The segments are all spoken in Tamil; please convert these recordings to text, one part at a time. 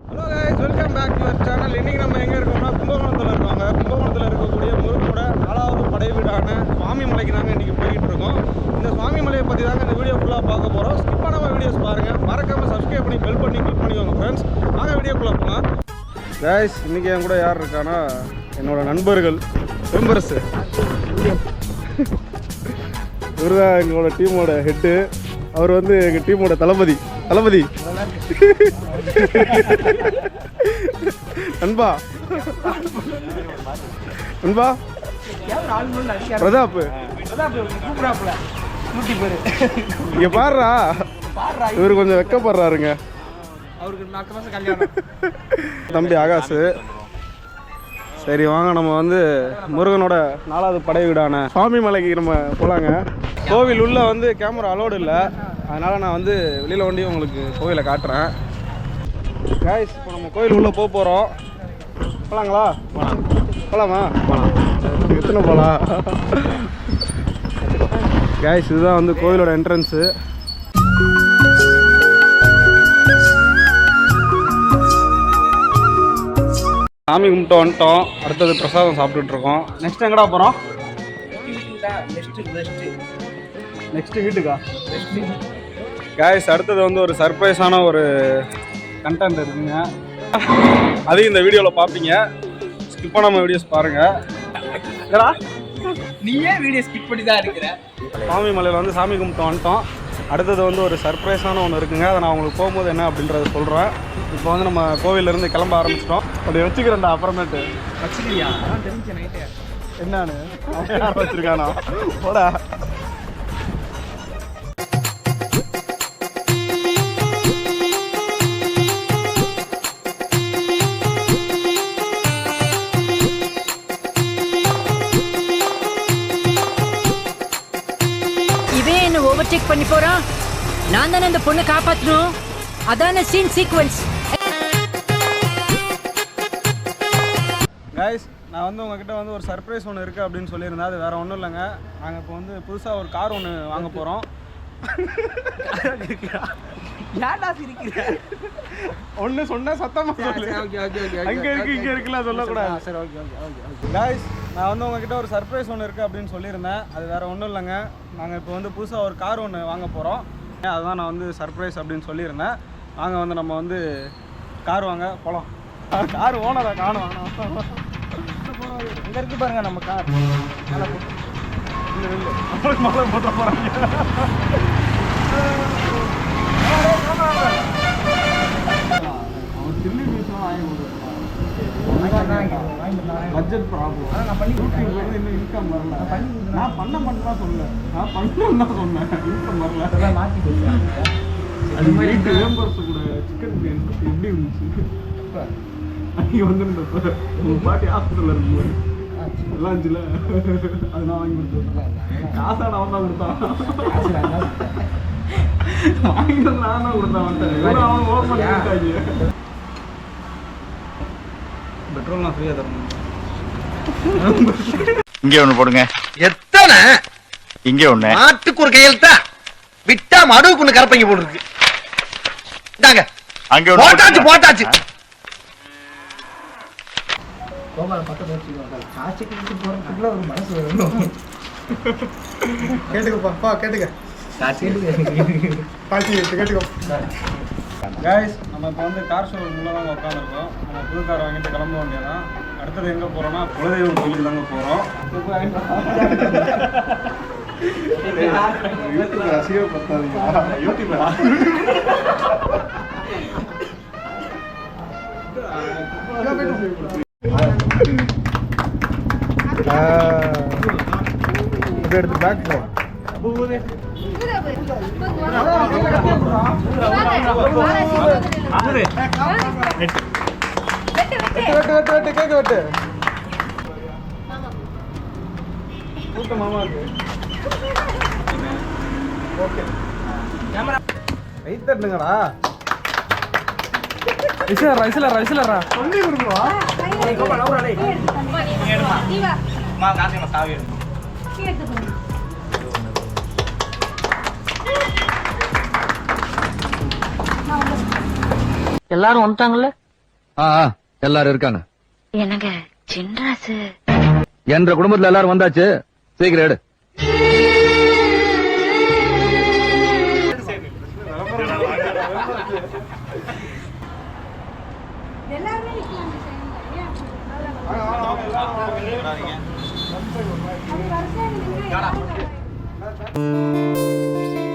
ஹலோ கைஸ் சேனல் இன்னைக்கு நம்ம எங்கே இருக்கோம்னா கும்பகோணத்தில் கும்பகோணத்தில் இருக்கக்கூடிய நாலாவது படை வீடான சுவாமி இன்றைக்கி இந்த சுவாமி மலையை இந்த வீடியோ பார்க்க போகிறோம் வீடியோஸ் பாருங்கள் பண்ணி பண்ணி ஃப்ரெண்ட்ஸ் இன்றைக்கி என் கூட யார் இருக்கானா என்னோட நண்பர்கள். மெம்பர்ஸு இவர் தான் எங்களோட டீமோட ஹெட்டு அவர் வந்து எங்கள் டீமோட தளபதி. தளபதி. அன்பா அன்பா பிரதாப். இங்க பாருடா. இவர் கொஞ்சம் வெக்கப்படுறாருங்க. அவருக்கு நாலு மாசம் கல்யாணம். தம்பி ஆகாஷ். சரி வாங்க நம்ம வந்து முருகனோட நாலாவது படை வீடான சுவாமி மலைக்கு நம்ம போகலாங்க கோவில் உள்ள வந்து கேமரா அலோடு இல்லை. அதனால் நான் வந்து வெளியில் வண்டி உங்களுக்கு கோவிலை காட்டுறேன். காய்ஸ் இப்போ நம்ம கோவில் உள்ளே போக போகிறோம் போகலாங்களா போகலாமா போகலாம் எத்தனை போகலாம் காய்ஸ் இதுதான் வந்து கோவிலோட என்ட்ரன்ஸு சாமி கும்பிட்டு வந்துட்டோம். அடுத்தது பிரசாதம் சாப்பிட்டுட்டு இருக்கோம். நெக்ஸ்ட் எங்கடா போகிறோம் நெக்ஸ்ட் வீட்டுக்கா? காய்ஸ் அடுத்தது வந்து ஒரு சர்ப்ரைஸான ஒரு கண்டென்ட் இருக்குங்க. அதையும் இந்த வீடியோவில் பார்ப்பீங்க ஸ்கிப் பண்ணாமல் வீடியோஸ் பாருங்கள் நீயே வீடியோ ஸ்கிப் பண்ணி தான் இருக்கிற. சாமி மலையில் வந்து சாமி கும்பிட்டு வந்துட்டோம். அடுத்தது வந்து ஒரு சர்ப்ரைஸான ஒன்று இருக்குங்க. அதை நான் உங்களுக்கு போகும்போது என்ன அப்படின்றத சொல்கிறேன் இப்போ வந்து நம்ம கோவிலேருந்து கிளம்ப ஆரம்பிச்சிட்டோம். அப்படி வச்சுக்கிறேன்டா அப்புறமேட்டு. வச்சுக்கிறியா? தெரிஞ்ச நைட்டு என்னன்னு வச்சிருக்கானா? போடா. ஓவர்டேக் பண்ணி போறான் நான் தானே அந்த பொண்ணை காப்பாத்தணும்? அதான சீன் சீக்வன்ஸ் கைஸ் நான் வந்து உங்ககிட்ட வந்து ஒரு சர்ப்ரைஸ் ஒன்று இருக்குது அப்படின்னு சொல்லியிருந்தேன். அது வேறு ஒன்றும் இல்லைங்க. நாங்கள் இப்போ வந்து புதுசாக ஒரு கார் ஒன்று வாங்க போகிறோம் ஏன்டா சிரிக்கிற? ஒன்று சொன்னால் சத்தமாக ஓகே ஓகே ஓகே அங்கே இருக்கு இங்கே இருக்குல்ல சொல்லக்கூடாது. சரி ஓகே நான் வந்து உங்ககிட்ட ஒரு சர்ப்ரைஸ் ஒன்று இருக்குது அப்படின்னு சொல்லியிருந்தேன். அது வேறு ஒன்றும் இல்லைங்க. நாங்கள் இப்போ வந்து புதுசாக ஒரு கார் ஒன்று வாங்க போகிறோம் அதுதான் நான் வந்து சர்ப்ரைஸ் அப்படின்னு சொல்லியிருந்தேன். வாங்க வந்து நம்ம வந்து கார் வாங்க போகலாம் கார் ஓனரை காணும். இங்கே இருக்கு பாருங்க நம்ம கார் மேலே போட்டு. இல்லை இல்லை. நம்மளுக்கு போட்ட போகிறாங்க அவன் சில்லி பீஸ்லாம் வாங்கி பட்ஜெட் ப்ராப்ளம் நான் பண்ணி யூடியூப்ல இருந்து இன்னும் இன்கம் வரல. நான் பண்ண மட்டும் தான் சொன்னேன் நான் பண்ணணும்னு தான் சொன்னேன். இன்கம் வரல. அதெல்லாம் மாற்றி கொடுத்துருவாங்க அது மாதிரி கூட சிக்கன் பிரியாணி எப்படி இருந்துச்சு? அன்னைக்கு வந்துருந்தப்ப உங்க பாட்டி ஹாஸ்பிட்டல் இருக்கும்போது. இருந்துச்சுல அது நான் வாங்கி கொடுத்தேன். காசா நான் தான் கொடுத்தான். வாங்கி நான் தான் கொடுத்தான் இவரு அவன் ஓப்பன் பண்ணி கொடுத்தாங்க பெட்ரோல் நான் ஃப்ரீயாக தரணும். இங்கே ஒண்ணு போடுங்க. எத்தனை? இங்கே ஒண்ணு. மாட்டுக்கு ஒரு கையெழுத்தா? விட்டா மடுவுக்கு ஒண்ணு கரப்பைங்க போட்டு இருக்கு. இந்தாங்க. அங்கே போட்டாச்சு. போட்டாச்சு. கோபால பக்கத்துல வச்சுக்கோ காசு கொடுத்து போறதுக்குள்ள ஒரு மனசு வரணும். கேட்டுக்கப்பா கேட்டுக்க. பாட்டி கேட்டுக்கோ. கைஸ் நம்ம இப்போ வந்து கார் ஷோ உள்ள தாங்க உட்காந்துருக்கோம் நம்ம புது கார் வாங்கிட்டு கிளம்ப வேண்டியதான் அடுத்தது எங்கே போகிறோம்னா குலதெய்வம் கோயிலுக்கு தாங்க போகிறோம் யூடியூப் ரசிகை பத்தாதீங்க யூடியூப் எடுத்து பேக் போ வெட்டு வெட்டு வெட்டு வெட்டு கேக்க வெட்டு கூட்ட மாமா இருக்கு ஓகே கை தட்டுங்கடா விசிலரா விசிலரா விசிலரா சொல்லி கொடுக்குவா காந்தியம்மா சாவி எடுக்கணும் எல்லாரும் வந்துட்டாங்கல்ல ஆ ஆ, எல்லாரும் இருக்காங்க என்னங்க சின்ராசு என்ற குடும்பத்துல எல்லாரும் வந்தாச்சு சீக்கிரம் எடு Swagger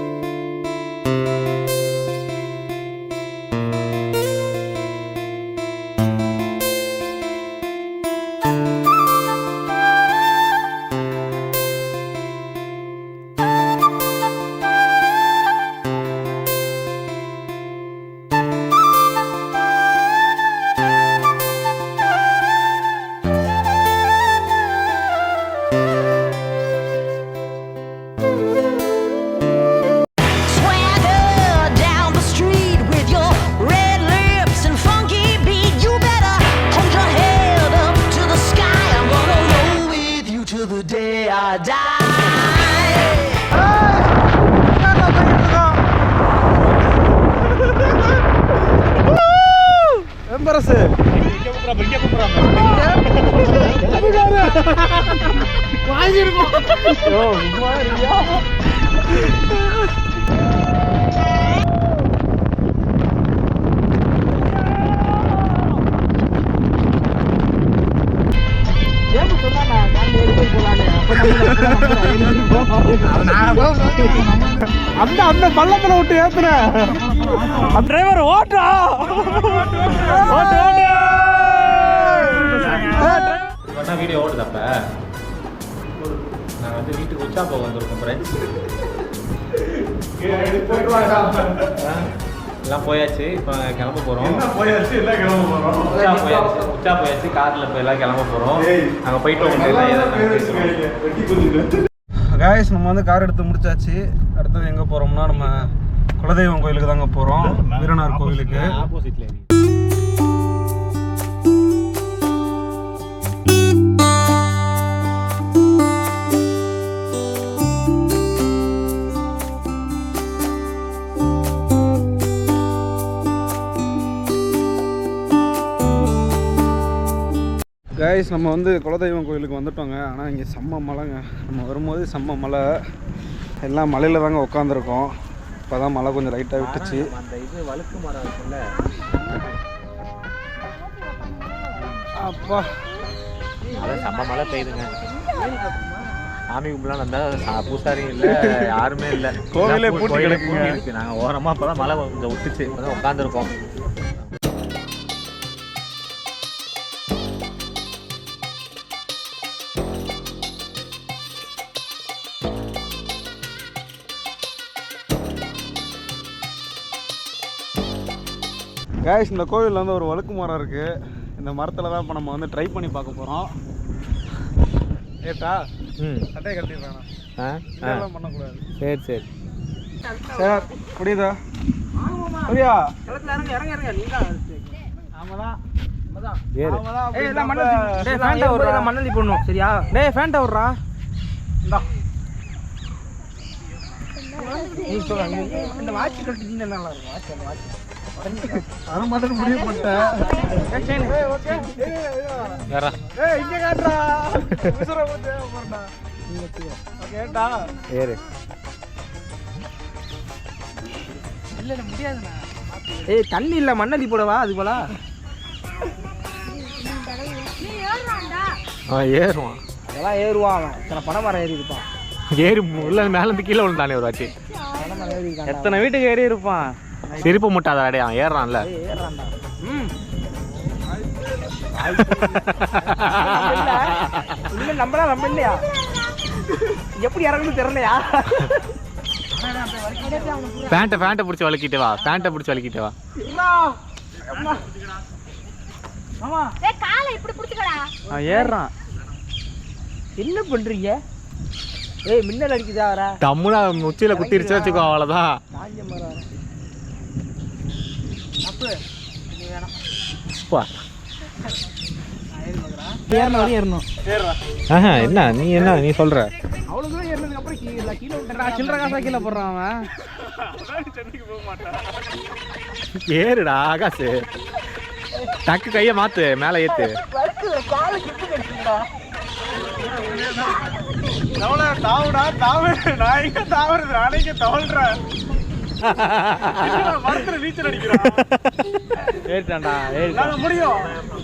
அந்த அந்த பள்ளத்துல விட்டு ஏத்துன அந்த டிரைவர் ஓட்டா ஓட்டு ஓட்டு பண்ணா வீடியோ ஓடுதப்ப வந்து வீட்டுக்கு உச்சா போக வந்திருக்கோம் ஃப்ரெண்ட்ஸ் எல்லாம் போயாச்சு இப்போ கிளம்ப போகிறோம் போயாச்சு? எல்லாம் கிளம்ப போறோம். உச்சா போயாச்சு உச்சா போயாச்சு காரில் இப்போ எல்லாம் கிளம்ப போகிறோம் அங்கே போயிட்டு வந்து. காய்ஸ் நம்ம வந்து கார் எடுத்து முடிச்சாச்சு. அடுத்தது எங்கே போகிறோம்னா நம்ம குலதெய்வம் கோயிலுக்கு தாங்க போகிறோம் வீரனார் கோவிலுக்கு ஆப்போசிட்ல காய்ஸ் நம்ம வந்து குலதெய்வம் கோயிலுக்கு வந்துட்டோங்க. ஆனால் இங்கே செம்ம மழைங்க. நம்ம வரும்போது செம்ம மழை. எல்லாம் மலையில் தாங்க உட்காந்துருக்கோம் இப்போ தான் மழை கொஞ்சம் லைட்டாக விட்டுச்சு. அந்த இது வழுக்கு மரம் இருக்குல்ல அப்பா. அதான் செம்ம மழை பெய்யுதுங்க. சாமி கும்பலாம் வந்தால் பூசாரி இல்லை யாருமே இல்லை. கோவிலே பூட்டி கிடக்குங்க. நாங்கள் ஓரமாக இப்போ தான் மழை கொஞ்சம் விட்டுச்சு. இப்போ தான் உட்காந்துருக்கோம் காய்ஸ் இந்த கோவிலில் வந்து ஒரு வழுக்கு மரம் இருக்குது இந்த மரத்தில் தான் இப்போ நம்ம வந்து ட்ரை பண்ணி பார்க்க போகிறோம் ஏட்டா ம். சட்டையை கட்டிடுறானா பண்ணக்கூடாது. சரி சரி. சார் புரியுதா? புரியா? மண்ணலி போடணும் சரியா? டேய் ஃபேன்ட்டா விட்றா இந்தா. இந்த வாட்ச் நல்லா இருக்கும். வாட்ச் அந்த வாட்ச். அது மட்டும் முடிவு பண்ணிட்டேன் வேறா ஏய் இங்க காட்டுறா விசுற போட்டு போறடா ஓகே ஏட்டா ஏறு ஏய் தண்ணி இல்ல மண்ணலி போடவா அது போல? ஆ ஏறுவான். அதெல்லாம் ஏறுவான் அவன். இத்தனை பணம் மரம் ஏறி இருப்பான் ஏறி உள்ள மேல இருந்து கீழே விழுந்தானே ஒரு வாட்டி. எத்தனை வீட்டுக்கு ஏறி இருப்பான் சிரிப்பு முட்டாத அடே அவன் ம். இல்ல நம்மளா நம்ம இல்லையா? எப்படி இறங்குன்னு தெரியலையா? பேண்ட்டை பேண்ட்டை பிடிச்சி வலிக்கிட்டு வா பேண்ட்டை பிடிச்சி வலிக்கிட்டு வா. காலை இப்படி புடிச்சுக்கடா. அவன் ஏறுறான். என்ன பண்றீங்க? ஏய் மின்னல் அடிக்குதா வர தம்முனா உச்சியில குத்திருச்சு வச்சுக்கோ அவ்வளோதான் என்ன? நீ என்ன நீ சொல்ற? அவ்வளோ தூரம் ஏறினதுக்கு அப்புறம் கீழே கீழே விட்டுறா சில்லற காசா கீழே போடுறான் அவன். அதான் சென்னைக்கு போக மாட்டேன் ஏறுடா ஆகாசு. டக்கு கையை மாத்து மேலே ஏத்து. தாவுடா தாவு. நான் எங்க தாவுறது? நானே இங்க தவழ்றேன் மரத்துல நீச்சல் அடிக்கிறான். ஏறிட்டான்டா ஏறிட்டான். என்னால முடியும்.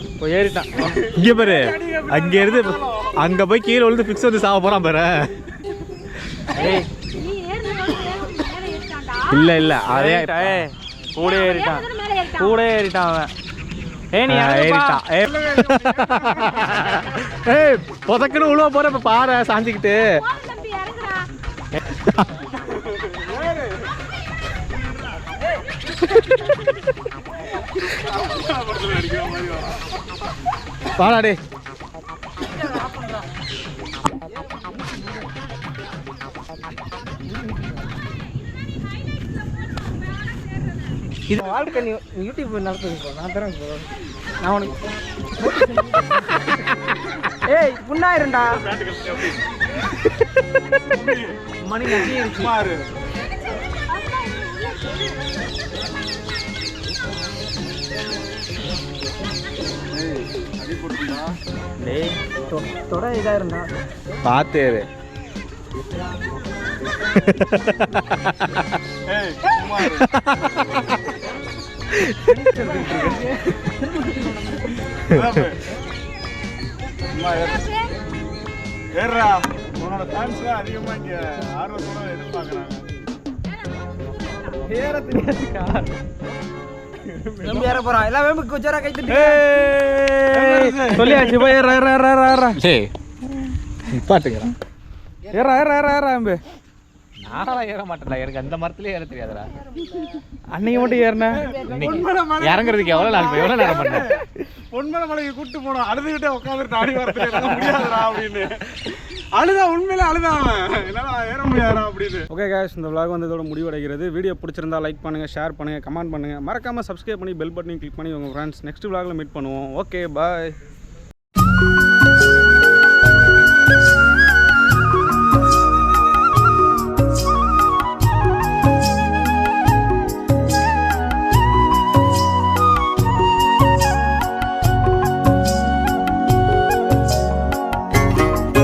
இப்போ ஏறிட்டான். இங்க பாரு அங்க இருந்து அங்க போய் கீழே விழுந்து ஃபிக்ஸ் வந்து சாவ போறான் பாரு. ஏய். நீ ஏறுனது மேல ஏறிட்டான்டா. இல்ல இல்ல அதே கூட ஏறிட்டான். கூட ஏறிட்டான் அவன். ஏ நீ ஆ, ஏறிட்டான். ஏய். ஏய் புதக்குன்னு உழுவ போற இப்ப பாரு சாஞ்சிக்கிட்டு. பாடாடி இது வாழ்க்கை நீ நீ யூடியூப் நடத்துது நான் தரேன். நான் உனக்கு ஏய் புண்ணாயிருண்டா மணி நசியிருச்சு மாறு டேய் தொட இதா இருந்தா பாத்து ஏறு உன்னோட ஃபேன்ஸ் அதிகமா இங்க ஆர்வத்தோட எதிர்பார்க்கறாங்க ஏற தெரியாதுக்கா ஏற போறான் எல்லாம் வேம்புக்கு கொஞ்சம் கை தட்டி சொல்லியாச்சு போய் ஏற ஏற ஏற ஏற ஏற. டேய் நிப்பாட்டுங்கிறான் ஏற ஏற ஏற ஏற அம்பு. நான்லாம் ஏற மாட்டேன்டா. எனக்கு அந்த மரத்துலயே ஏற தெரியாதுடா. அன்னைக்கு மட்டும் ஏறின. இன்னைக்கு இறங்குறதுக்கு எவ்வளவு நாள் எவ்வளவு நேரம் பண்ண பொன்மலை மலைக்கு கூட்டு போனோம் அழுதுகிட்டே உட்காந்துட்டு ஆடி வரத்துல என்னால முடியாதுடா அப்படின்னு. அழுதா உண்மையில அழுதான் என்னால ஏற முடியாது அப்படின்னு. ஓகே கேஷ் இந்த விளாக் வந்து இதோட முடிவடைகிறது. வீடியோ பிடிச்சிருந்தா லைக் பண்ணுங்க ஷேர் பண்ணுங்க கமெண்ட் பண்ணுங்க. மறக்காம சப்ஸ்கிரைப் பண்ணி பெல் பட்டனையும் கிளிக் பண்ணி உங்க ஃப்ரெண்ட்ஸ் நெக்ஸ்ட் vlogல மீட் பண்ணுவோம். Okay bye